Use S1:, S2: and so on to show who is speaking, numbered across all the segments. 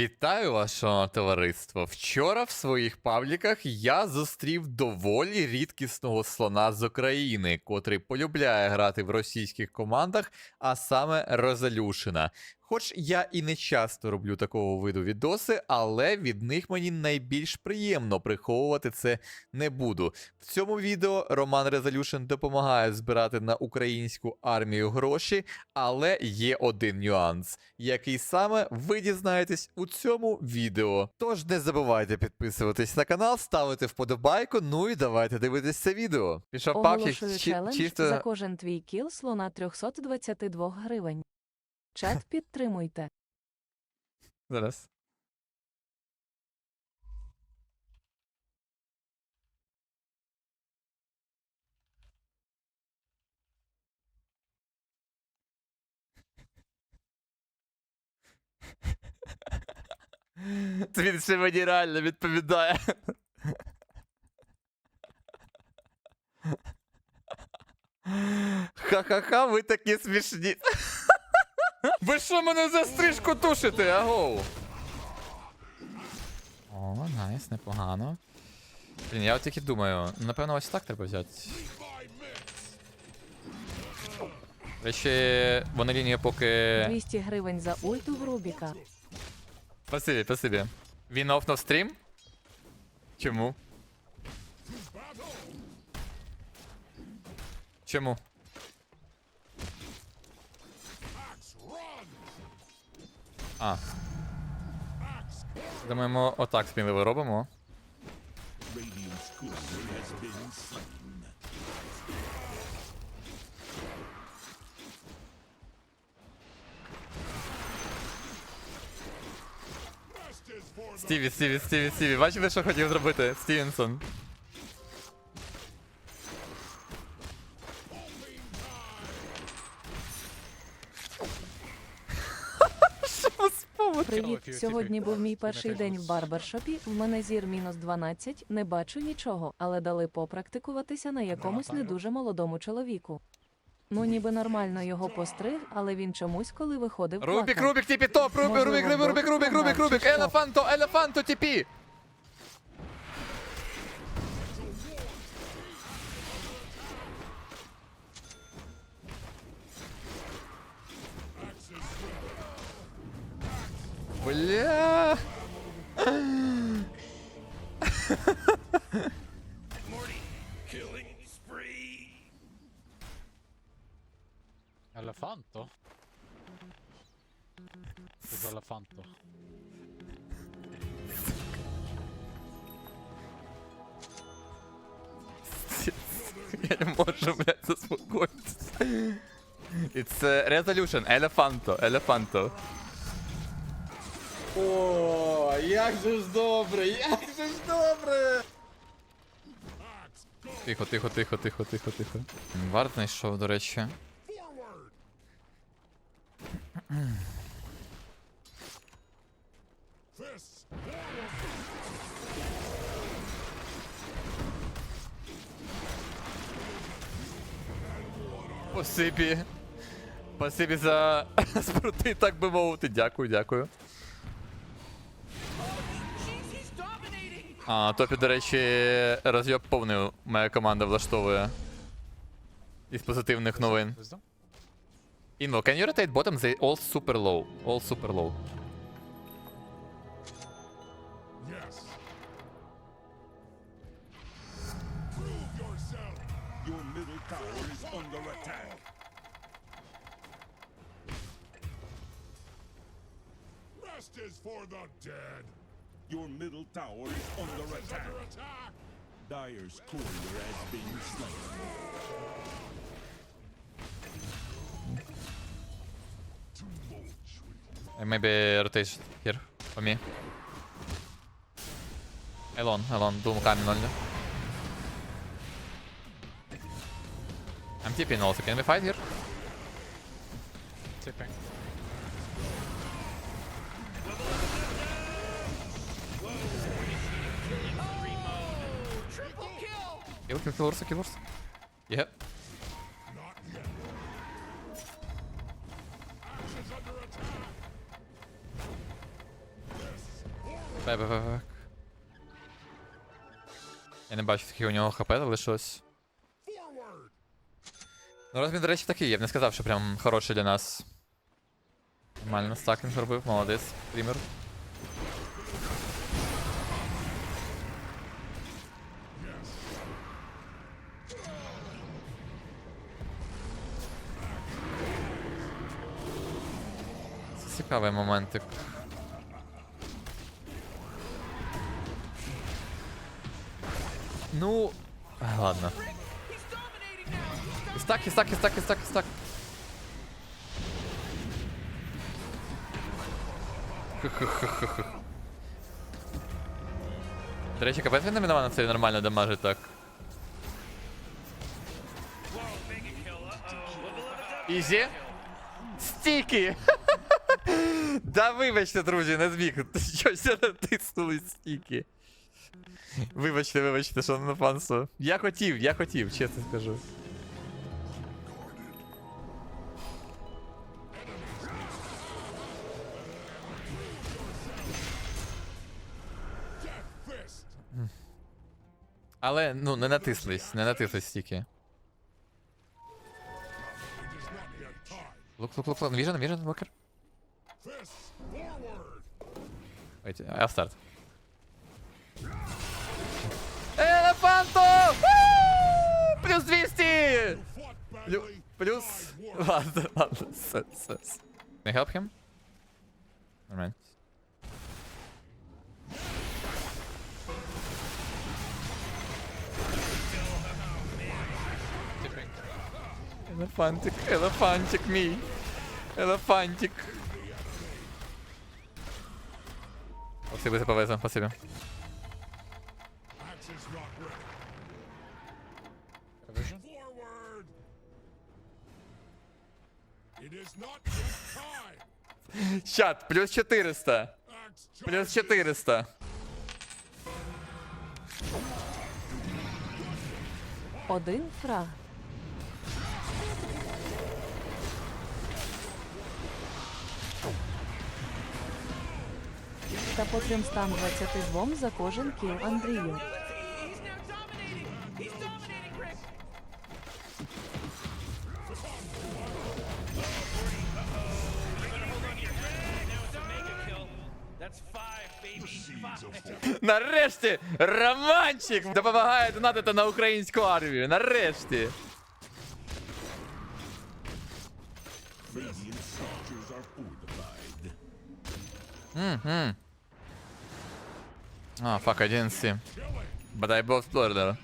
S1: Вітаю вашого товариство. Вчора в своїх пабліках я зустрів доволі рідкісного слона з України, котрий полюбляє грати в російських командах, а саме Резолюшена. Хоч я і не часто роблю такого виду відоси, але від них мені найбільш приємно приховувати це не буду. В цьому відео Роман Резолюшн допомагає збирати на українську армію гроші, але є один нюанс, який саме ви дізнаєтесь у цьому відео. Тож не забувайте підписуватись на канал, ставити вподобайку, ну і давайте дивитись це відео. Пішов
S2: Оголошую челендж
S1: чисто.
S2: за кожен твій кіл слона 322 гривень. Чат підтримуйте.
S1: Зараз. Він ще мені реально відповідає. Ха-ха-ха, ви такі смішні. Ви що мене за стрижку тушите, агоу? О, найс, непогано. Блін, я от тільки думаю, напевно, ось так треба взяти. Речі, вони лінію поки.
S2: 200 гривень за ульту в Рубіка.
S1: Спасибі, спасибі. Він офнув стрім? Чому? Чому? А. Думаємо, отак сміливо робимо. Стіві, Стіві, Стіві, Стіві. Бачили, що хотів зробити? Стівенсон. Що?
S2: Привіт. Сьогодні був мій перший день в барбершопі. В мене зір мінус 12, не бачу нічого, але дали попрактикуватися на якомусь не дуже молодому чоловіку. Ну, ніби нормально його постриг, але він чомусь, коли виходив.
S1: Рубік. Рубік, тіпі топ, Рубік, Рубік, Рубік, Рубік, Рубік, Рубік, Рубік, елефанто, елефанто, тіпі. Бля.
S3: Elefanto? Cos'è elefanto?
S1: Я не можу, блядь, заспокоїтися. It's uh, resolution, елефанто, елефанто. О, як же ж добре, як же ж добре. Тихо, тихо, тихо, тихо, тихо, тихо. Варт знайшов, до речі. Спасибі. Спасибі за спрути, так би мовити. Дякую, дякую. А, топі, до речі, розйоб повний моя команда влаштовує. Із позитивних новин.
S3: Wisdom?
S1: Invo, can you rotate bottom? They all super low. All super low.
S4: Yes. Prove yourself.
S5: Your middle tower is under attack.
S4: Rest is for the dead.
S5: Your middle tower is under attack.
S4: Under attack.
S5: Dyer's courier has been slain.
S1: And maybe rotation here for me. Elon, Elon, Doom coming only. I'm TPing also, can we fight here?
S3: Tipping.
S1: Kill, kill, kill Ursa, kill Ursa. Yeah. Бек. Я не бачу, скільки у нього хп залишилось. Ну, розмін, до речі, такий, я б не сказав, що прям хороший для нас. Нормально стакінг зробив, молодець, стрімер. цікавий моментик. Ну. а, Ладно. Істак, істак, істак, істак, істак. Хе-хе-хе-хе-хе. До речі, капець він на це нормально дамажить так. Ізі? Стіки! Да вибачте, друзі, не зміг. Щось натиснули стіки. Вибачте, вибачте, що на панство. Я хотів, я хотів, чесно скажу. Але ну не натислись, не натислись стільки. Лук, лук, лук, лук, vision, vision, walker. Wait, I'll start. Елефанто! Ву! Плюс 200!
S4: Fought
S1: Плю-
S4: badly.
S1: Плюс...
S4: died warm.
S1: Ладно, ладно, все, все, все. Can I help him? Alright. Елефантик, елефантик мій. Елефантик. Спасибо за ПВЗ, спасибо. Чат, плюс 400. Плюс 400.
S2: Один фраг. Та по 322 за кожен кіл Андрію.
S1: Нарешті романчик допомагає донатити на українську армію. Нарешті.
S5: Radiant structures are fortified.
S1: Мгм. А, fuck, I didn't see. But I both blurred there.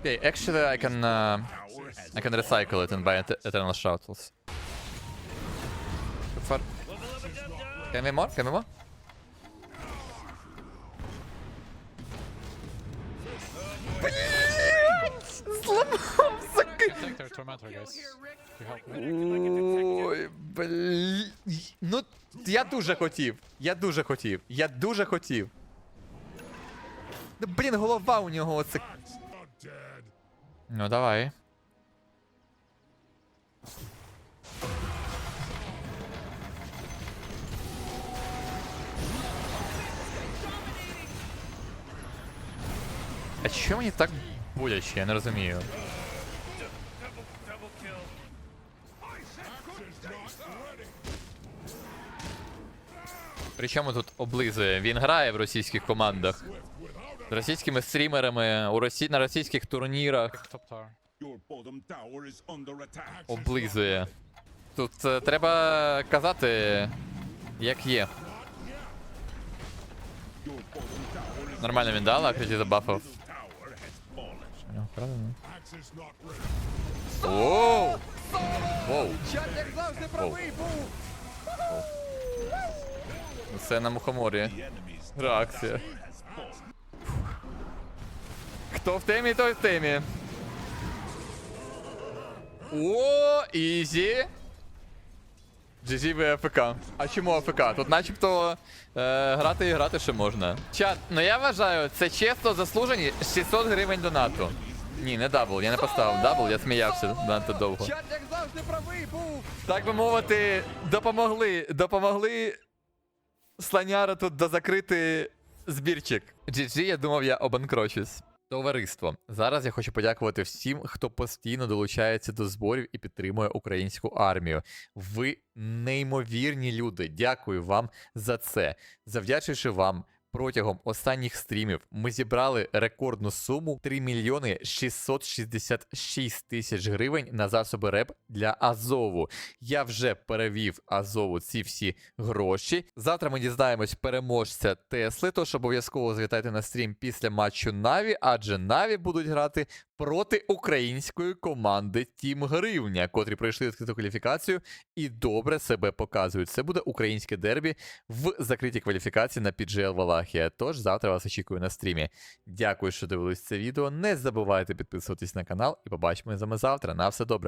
S1: Okay, actually I can uh,
S5: Tower has
S1: I can recycle it and buy et- eternal shuttles. Good far. Can we more? Can we more? Блять! Сломав заки...
S6: Protector Tormentor, guys.
S1: Ой, блін. Ну, я дуже хотів. Я дуже хотів. Я дуже хотів. Ну, блін, голова у нього оце. Ну, давай. А чому мені так боляче? Я не розумію. Причому тут облизує? Він грає в російських командах. З російськими стрімерами, у росі... на російських турнірах. Облизує. Тут е, треба казати, як є. Нормально він дав, забафав.
S5: tower has fallen.
S4: Axe is not ready.
S1: Воу! Воу! Воу. Ну, Це на мухоморі. Реакція. Хто в темі, той в темі. О, ізі. GG ви АФК. А чому АФК? Тут начебто е, грати і грати ще можна. Чат, ну я вважаю, це чесно заслужені 600 гривень донату. Ні, не дабл, я не поставив дабл, я сміявся надто довго. Чат, як завжди, правий був. Так би мовити, допомогли, допомогли слоняра тут дозакрити збірчик. GG, я думав, я обанкрочусь. Товариство, зараз я хочу подякувати всім, хто постійно долучається до зборів і підтримує українську армію. Ви неймовірні люди. Дякую вам за це. Завдячуючи вам. Протягом останніх стрімів ми зібрали рекордну суму 3 мільйони 666 тисяч гривень на засоби РЕП для Азову. Я вже перевів Азову ці всі гроші. Завтра ми дізнаємось переможця Тесли, тож обов'язково звітайте на стрім після матчу Наві, адже Наві будуть грати проти української команди Тім Гривня, котрі пройшли відкриту кваліфікацію і добре себе показують. Це буде українське дербі в закритій кваліфікації на PGL Валахія. Тож завтра вас очікую на стрімі. Дякую, що дивились це відео. Не забувайте підписуватись на канал і побачимо з вами завтра. На все добре.